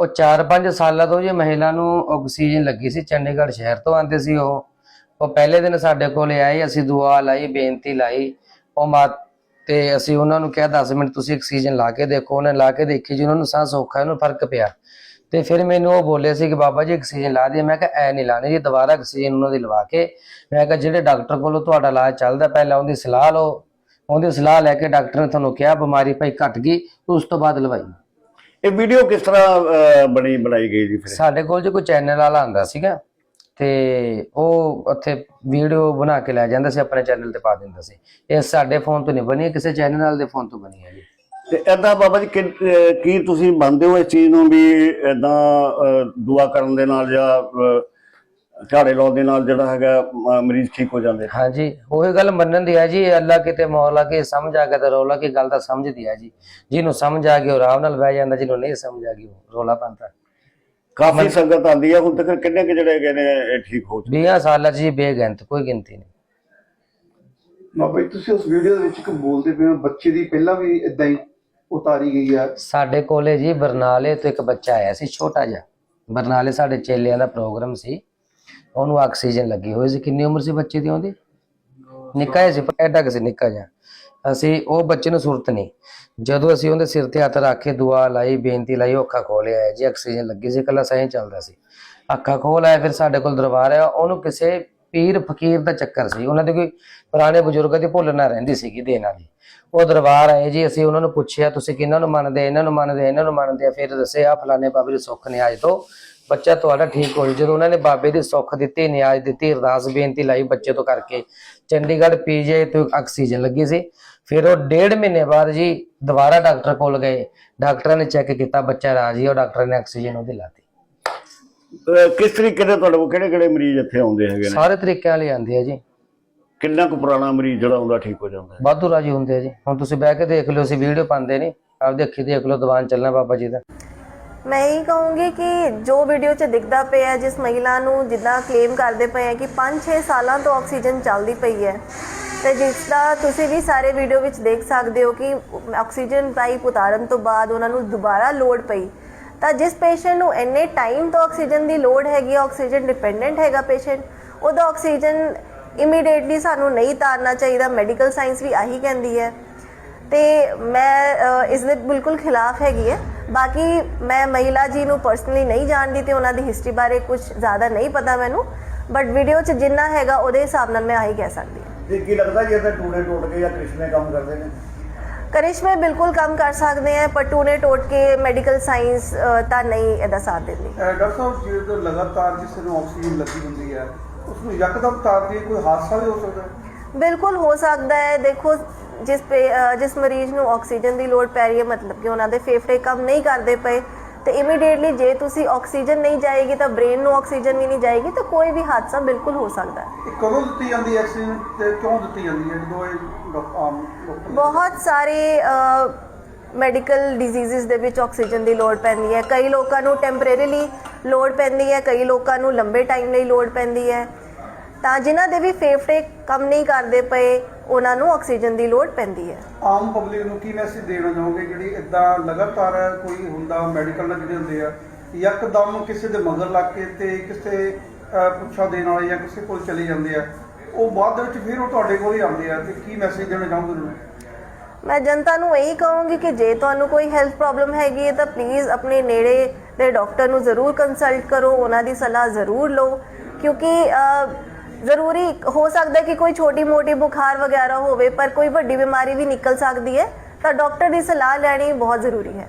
ਉਹ 4-5 ਸਾਲਾਂ ਤੋਂ ਜੀ ਮਹਿਲਾ ਨੂੰ ਆਕਸੀਜਨ ਲੱਗੀ ਸੀ, ਚੰਡੀਗੜ੍ਹ ਸ਼ਹਿਰ ਤੋਂ ਆਂਦੇ ਸੀ ਉਹ। ਉਹ ਪਹਿਲੇ ਦਿਨ ਸਾਡੇ ਕੋਲ ਆਏ, ਅਸੀਂ ਦੁਆ ਲਾਈ, ਬੇਨਤੀ ਲਾਈ। ਉਹ ਮਾ ਤੇ ਅਸੀਂ ਉਹਨਾਂ ਨੂੰ ਕਿਹਾ 10 ਮਿੰਟ ਤੁਸੀਂ ਆਕਸੀਜਨ ਲਾ ਕੇ ਦੇਖੋ। ਉਹਨੇ ਲਾ ਕੇ ਦੇਖੀ ਜੀ, ਉਹਨਾਂ ਨੂੰ ਸਾਹ ਸੌਖਾ, ਉਹਨੂੰ ਫ਼ਰਕ ਪਿਆ। ਤੇ ਫਿਰ ਮੈਨੂੰ ਉਹ ਬੋਲੇ ਸੀ ਕਿ, ਬਾਬਾ ਜੀ, ਆਕਸੀਜਨ ਲਾ ਦੇ ਮੈਂ ਕਿਹਾ, ਐ ਨਹੀਂ ਲਾਣੀ ਜੀ, ਦੁਬਾਰਾ ਆਕਸੀਜਨ ਉਹਨਾਂ ਦੀ ਲਵਾ ਕੇ। ਮੈਂ ਕਿਹਾ, ਜਿਹੜੇ ਡਾਕਟਰ ਕੋਲੋਂ ਤੁਹਾਡਾ ਇਲਾਜ ਚੱਲਦਾ ਪਹਿਲਾਂ ਉਹਦੀ ਸਲਾਹ ਲਓ। ਉਹਦੀ ਸਲਾਹ ਲੈ ਕੇ ਡਾਕਟਰ ਨੇ ਤੁਹਾਨੂੰ ਕਿਹਾ, ਬਿਮਾਰੀ ਭਾਈ ਘਟ ਗਈ, ਉਸ ਤੋਂ ਬਾਅਦ ਲਵਾਈ। ਇਹ ਵੀਡੀਓ ਕਿਸ ਤਰ੍ਹਾਂ ਅਹ, ਬਣੀ ਬਣਾਈ ਗਈ ਜੀ ਫਿਰ? ਸਾਡੇ ਕੋਲ ਜੇ ਕੋਈ ਚੈਨਲ ਵਾਲਾ ਆਂਦਾ ਸੀਗਾ ਤੇ ਉਹ ਉੱਥੇ ਵੀਡੀਓ ਬਣਾ ਕੇ ਲੈ ਜਾਂਦਾ ਸੀ ਆਪਣੇ ਚੈਨਲ ਤੇ ਪਾ ਦਿੰਦਾ ਸੀ। ਇਹ ਸਾਡੇ ਫੋਨ ਤੋਂ ਨਹੀਂ ਬਣੀ ਇਹ ਕਿਸੇ ਚੈਨਲ ਵਾਲੇ ਦੇ ਫੋਨ ਤੋਂ ਬਣੀ ਹੈ ਜੀ। ਤੇ ਏਦਾਂ ਬਾਬਾ ਜੀ ਕਿ- ਅਹ, ਕੀ ਤੁਸੀਂ ਮੰਨਦੇ ਹੋ ਇਸ ਚੀਜ਼ ਨੂੰ ਵੀ ਏਦਾਂ ਦੁਆ ਕਰਨ ਦੇ ਨਾਲ ਜਾਂ ਅਹ, ਝਾੜੇ ਲਾਉਣ ਦੇ ਨਾਲ ਜਿਹੜਾ ਹੈਗਾ ਮ- ਮਰੀਜ਼ ਠੀਕ ਹੋ ਜਾਂਦੇ ਹਾਂਜੀ ਉਹੀ ਗੱਲ ਮੰਨਣ ਦੀ ਹੈ ਜੀ ਅੱਲਾ ਕਿਤੇ ਮੌਲਾ ਕੇ ਸਮਝ ਆ ਗਿਆ ਤਾਂ ਰੌਲਾ ਕੀ ਗੱਲ ਤਾਂ ਸਮਝਦੀ ਹੈ ਜੀ। ਜਿਹਨੂੰ ਸਮਝ ਆ ਗਈ ਉਹ ਆਰਾਮ ਨਾਲ ਬਹਿ ਜਾਂਦਾ ਜਿਹਨੂੰ ਨਹੀਂ ਸਮਝ ਆ ਗਈ ਉਹ ਰੌਲਾ ਪਾਉਂਦਾ। ਕਾਫੀ ਸੰਗਤ ਆਂਦੀ ਹੈ ਹੁਣ ਤੱਕ ਕਿੰਨੇ ਕੁ ਜਿਹੜੇ ਹੈਗੇ ਨੇ ਇਹ ਠੀਕ ਹੋ ਚੁੱਕੇ 20 ਸਾਲਾਂ 'ਚ ਜੀ ਬੇਗਿਣਤ ਕੋਈ ਗਿਣਤੀ ਨਹੀਂ। ਬਾਬਾ ਜੀ ਤੁਸੀਂ ਉਸ ਵੀਡੀਓ ਦੇ ਵਿੱਚ ਇੱਕ ਬੋਲਦੇ ਪਏ ਹੋ ਬੱਚੇ ਦੀ ਪਹਿਲਾਂ ਵੀ ਇਦਾਂ ਹੀ ਉਤਾਰੀ ਗਈ ਆ। ਸਾਡੇ ਕੋਲੇ ਜੀ ਬਰਨਾਲੇ ਤੋਂ ਇੱਕ ਬੱਚਾ ਆਇਆ ਸੀ ਛੋਟਾ ਜਿਹਾ। ਬਰਨਾਲੇ ਸਾਡੇ ਚੇਲਿਆਂ ਦਾ ਪ੍ਰੋਗਰਾਮ ਸੀ। ਉਹਨੂੰ ਆਕਸੀਜਨ ਲੱਗੀ ਹੋਈ ਸੀ। ਕਿੰਨੀ ਉਮਰ ਸੀ ਬੱਚੇ ਦੀ ਉਹਦੀ? ਨਿੱਕਾ ਜਿਹਾ ਸੀ, ਐਡਾ ਕਿ ਸੀ, ਨਿੱਕਾ ਜਿਹਾ। ਅਸੀਂ, ਉਹ ਬੱਚੇ ਨੂੰ ਸੁਰਤ ਨਹੀਂ। ਜਦੋਂ ਅਸੀਂ ਉਹਦੇ ਸਿਰ ਤੇ ਹੱਥ ਰੱਖ ਕੇ ਦੁਆ ਲਾਈ, ਬੇਨਤੀ ਲਾਈ, ਉਹ ਅੱਖਾਂ ਖੋਲਿਆ ਜੀ, ਆਕਸੀਜਨ ਲੱਗੀ ਸੀ ਕੱਲਾ ਸਹੀ ਚੱਲਦਾ ਸੀ। ਅੱਖਾਂ ਖੋਲ ਆਇਆ ਫਿਰ ਸਾਡੇ ਕੋਲ ਦਰਬਾਰ ਆਇਆ। ਉਹਨੂੰ ਕਿਸੇ ਪੀਰ ਫਕੀਰ ਦਾ ਚੱਕਰ ਸੀ। ਉਹਨਾਂ ਦੇ ਕੋਈ ਪੁਰਾਣੇ ਬਜ਼ੁਰਗਾਂ ਦੀ ਭੁੱਲ ਨਾ ਰਹਿੰਦੀ ਸੀਗੀ ਦੇਣ ਵਾਲੀ ਉਹ ਦਰਬਾਰ ਆਏ, ਜੀ, ਅਸੀਂ ਉਹਨਾਂ ਨੂੰ ਪੁੱਛਿਆ, ਤੁਸੀਂ ਕਿਹਨਾਂ ਨੂੰ ਮੰਨਦੇ? ਇਹਨਾਂ ਨੂੰ ਮੰਨਦੇ? ਇਹਨਾਂ ਨੂੰ ਮੰਨਦੇ ਆ? ਫਿਰ ਦੱਸੇ ਆ ਫਲਾਣੇ ਬਾਬੇ ਦੀ ਸੁੱਖ ਨਿਆਜ ਤੋਂ ਬੱਚਾ ਤੁਹਾਡਾ ਠੀਕ ਹੋ। ਜਦੋਂ ਉਹਨਾਂ ਨੇ ਬਾਬੇ ਦੀ ਸੁੱਖ ਦਿੱਤੀ ਨਿਆਜ ਦਿੱਤੀ ਅਰਦਾਸ ਬੇਨਤੀ ਲਾਈ ਬੱਚੇ ਤੋਂ ਕਰਕੇ। ਚੰਡੀਗੜ੍ਹ ਪੀਜੀਆਈ ਤੋਂ ਆਕਸੀਜਨ ਲੱਗੀ ਸੀ। ਫਿਰ ਉਹ ਡੇਢ ਮਹੀਨੇ ਬਾਅਦ ਜੀ ਦੁਬਾਰਾ ਡਾਕਟਰ ਕੋਲ ਗਏ। ਡਾਕਟਰਾਂ ਨੇ ਚੈੱਕ ਕੀਤਾ ਬੱਚਾ ਰਾਜੀ ਉਹ ਡਾਕਟਰ ਨੇ ਆਕਸੀਜਨ ਉਹਦੀ ਲਾਤੀ। ਕਿਸ ਤਰੀਕੇ ਦੇ ਤੁਹਾਡੇ ਕੋਲ ਕਿਹੜੇ ਕਿਹੜੇ ਮਰੀਜ਼ ਇੱਥੇ ਆਉਂਦੇ ਹੈਗੇ ਨੇ? ਸਾਰੇ ਤਰੀਕਿਆਂ ਲਈ ਆਂਦੀ ਹੈ ਜੀ। ਕਿੰਨਾ ਕੁ ਪੁਰਾਣਾ ਮਰੀਜ਼ ਜਿਹੜਾ ਆਉਂਦਾ ਠੀਕ ਹੋ ਜਾਂਦਾ ਹੈ? ਵਾਧੂ ਰਾਜੀ ਹੁੰਦੇ ਆ ਜੀ। ਹੁਣ ਤੁਸੀਂ ਬਹਿ ਕੇ ਦੇਖ ਲਿਓ ਅਸੀਂ ਵੀਡੀਓ ਪਾਉਂਦੇ ਨਹੀਂ। ਆਪਦੀ ਅੱਖੀ ਦੇਖ ਲਓ ਦੀਵਾਨ ਚੱਲਣਾ ਬਾਬਾ ਜੀ ਦਾ। ਮੈਂ ਇਹ ਕਹੂੰਗੀ ਕਿ ਜੋ ਵੀਡੀਓ 'ਚ ਦਿਖਦਾ ਪਿਆ ਜਿਸ ਮਹਿਲਾ ਨੂੰ ਜਿੱਦਾਂ ਕਲੇਮ ਕਰਦੇ ਪਏ ਆ ਕਿ 5-6 ਸਾਲਾਂ ਤੋਂ ਆਕਸੀਜਨ ਚੱਲਦੀ ਪਈ ਹੈ, ਤੇ ਜਿਸ ਦਾ ਤੁਸੀਂ ਵੀ ਸਾਰੇ ਵੀਡੀਓ ਵਿੱਚ ਦੇਖ ਸਕਦੇ ਹੋ ਕਿ ਆਕਸੀਜਨ ਪਾਈਪ ਉਤਾਰਨ ਤੋਂ ਬਾਅਦ ਉਹਨਾਂ ਨੂੰ ਦੁਬਾਰਾ ਲੋਡ ਪਈ। ਤਾਂ ਜਿਸ ਪੇਸ਼ੈਂਟ ਨੂੰ ਇੰਨੇ ਟਾਈਮ ਤੋਂ ਆਕਸੀਜਨ ਦੀ ਲੋੜ ਹੈਗੀ ਆਕਸੀਜਨ ਡਿਪੈਂਡੈਂਟ ਹੈਗਾ ਪੇਸ਼ੈਂਟ ਉਹਦਾ ਆਕਸੀਜਨ ਇਮੀਡੀਏਟਲੀ ਸਾਨੂੰ ਨਹੀਂ ਤਾਰਨਾ ਚਾਹੀਦਾ ਮੈਡੀਕਲ ਸਾਇੰਸ ਵੀ ਆਹੀ ਕਹਿੰਦੀ ਹੈ। ਤੇ ਮੈਂ ਇਸ ਦੇ ਬਿਲਕੁਲ ਖਿਲਾਫ ਹੈਗੀ ਹੈ। ਬਾਕੀ ਮੈਂ ਮਹਿਲਾ ਜੀ ਨੂੰ ਪਰਸਨਲੀ ਨਹੀਂ ਜਾਣਦੀ ਤੇ ਉਹਨਾਂ ਦੀ ਹਿਸਟਰੀ ਬਾਰੇ ਕੁਝ ਜ਼ਿਆਦਾ ਨਹੀਂ ਪਤਾ ਮੈਨੂੰ। ਬਟ ਵੀਡੀਓ 'ਚ ਜਿੰਨਾ ਹੈਗਾ ਉਹਦੇ ਹਿਸਾਬ ਨਾਲ ਮੈਂ ਆਹੀ ਕਹਿ ਸਕਦੀ ਹਾਂ। ਤੇ ਕੀ ਲੱਗਦਾ ਜੀ ਇਹਦੇ ਟੂਣੇ ਟੁੱਟ ਕੇ ਜਾਂ ਕ੍ਰਿਸ਼ਮੇ ਕੰਮ ਕਰਦੇ ਨੇ? ਕਰਿਸ਼ਮੇ ਬਿਲਕੁਲ ਕੰਮ ਕਰ ਸਕਦੇ ਆ ਪਰ ਟੂਨੇ ਟੋਟ ਕੇ ਮੈਡੀਕਲ ਸਾਇੰਸ ਤਾਂ ਨਹੀਂ ਇਹਦਾ ਸਾਥ ਦਿੰਦੀ। ਡਾਕਟਰ ਸਾਹਿਬ ਜਦੋਂ ਲਗਾਤਾਰ ਕਿਸੇ ਨੂੰ ਆਕਸੀਜਨ ਲੱਗੀ ਹੁੰਦੀ ਹੈ ਉਸ ਨੂੰ ਯਕਦਮ ਤਾਰ ਦੀ ਕੋਈ ਹਾਦਸਾ ਵੀ ਹੋ ਸਕਦਾ? ਹੈ ਬਿਲਕੁਲ ਹੋ ਸਕਦਾ ਹੈ। ਦੇਖੋ ਜਿਸ ਪੇ ਜਿਸ ਮਰੀਜ਼ ਨੂੰ ਆਕਸੀਜਨ ਦੀ ਲੋੜ ਪੈ ਰਹੀ ਹੈ ਮਤਲਬ ਕਿ ਉਹਨਾਂ ਦੇ ਫੇਫੜੇ ਕੰਮ ਨਹੀਂ ਕਰਦੇ ਪਏ ਤੇ ਇਮੀਡੀਏਟਲੀ ਜੇ ਤੁਸੀਂ ਆਕਸੀਜਨ ਨਹੀਂ ਜਾਏਗੀ ਤਾਂ ਬ੍ਰੇਨ ਨੂੰ ਆਕਸੀਜਨ ਵੀ ਨਹੀਂ ਜਾਏਗੀ ਤਾਂ ਕੋਈ ਵੀ ਹਾਦਸਾ ਬਿਲਕੁਲ ਹੋ ਸਕਦਾ ਹੈ। ਇਹ ਕਦੋਂ ਦਿੱਤੀ ਜਾਂਦੀ ਹੈ ਆਕਸੀਜਨ ਤੇ ਕਿਉਂ ਦਿੱਤੀ ਜਾਂਦੀ ਹੈ? ਜਦੋਂ ਇਹ ਡਾਕ- ਆਮ ਬਹੁਤ ਸਾਰੇ ਮੈਡੀਕਲ ਡਿਜ਼ੀਜ਼ਸ ਦੇ ਵਿੱਚ ਆਕਸੀਜਨ ਦੀ ਲੋੜ ਪੈਂਦੀ ਹੈ। ਕਈ ਲੋਕਾਂ ਨੂੰ ਟੈਂਪਰੇਰੀਲੀ ਲੋੜ ਪੈਂਦੀ ਹੈ ਕਈ ਲੋਕਾਂ ਨੂੰ ਲੰਬੇ ਟਾਈਮ ਲਈ ਲੋੜ ਪੈਂਦੀ ਹੈ। ਤਾਂ ਜਿਨ੍ਹਾਂ ਦੇ ਵੀ ਫੇਫੜੇ ਕੰਮ ਨਹੀਂ ਕਰਦੇ ਪਏ ਉਹਨਾਂ ਨੂੰ ਆਕਸੀਜਨ ਦੀ ਲੋੜ ਪੈਂਦੀ ਹੈ। ਆਮ ਪਬਲਿਕ ਨੂੰ ਕੀ ਮੈਸੇਜ ਦੇਣਾ ਚਾਹੋਗੇ? ਜਿਹੜੀ ਇਦਾਂ ਲਗਾਤਾਰ ਕੋਈ ਹੁੰਦਾ ਮੈਡੀਕਲ ਨਾਲ ਜਿਹੜੇ ਹੁੰਦੇ ਆ ਯਕਦਮ ਕਿਸੇ ਦੇ ਮਗਰ ਲੱਗ ਕੇ ਤੇ ਕਿਸੇ ਪੁੱਛਾ ਦੇਣ ਵਾਲੇ ਜਾਂ ਕਿਸੇ ਕੋਲ ਚਲੇ ਜਾਂਦੇ ਆ ਉਹ ਬਾਅਦ ਦੇ ਵਿੱਚ ਫਿਰ ਉਹ ਤੁਹਾਡੇ ਕੋਲ ਹੀ ਆਉਂਦੇ ਆ ਤੇ ਕੀ ਮੈਸੇਜ ਦੇਣਾ ਉਹਨਾਂ ਨੂੰ ਮੈਂ ਜਨਤਾ ਨੂੰ ਇਹੀ ਕਹੂੰਗੀ ਕਿ ਜੇ ਤੁਹਾਨੂੰ ਕੋਈ ਹੈਲਥ ਪ੍ਰੋਬਲਮ ਹੈਗੀ ਹੈ ਤਾਂ ਪਲੀਜ਼ ਆਪਣੇ ਨੇੜੇ ਦੇ ਡਾਕਟਰ ਨੂੰ ਜ਼ਰੂਰ ਕੰਸਲਟ ਕਰੋ ਉਹਨਾਂ ਦੀ ਸਲਾਹ ਜ਼ਰੂਰ ਲਓ। ਕਿਉਂਕਿ ਜ਼ਰੂਰੀ ਹੋ ਸਕਦਾ ਕਿ ਕੋਈ ਛੋਟੀ ਮੋਟੀ ਬੁਖਾਰ ਵਗੈਰਾ ਹੋਵੇ, ਪਰ ਕੋਈ ਵੱਡੀ ਬਿਮਾਰੀ ਵੀ ਨਿਕਲ ਸਕਦੀ ਹੈ, ਤਾਂ ਡਾਕਟਰ ਦੀ ਸਲਾਹ ਲੈਣੀ ਬਹੁਤ ਜ਼ਰੂਰੀ ਹੈ।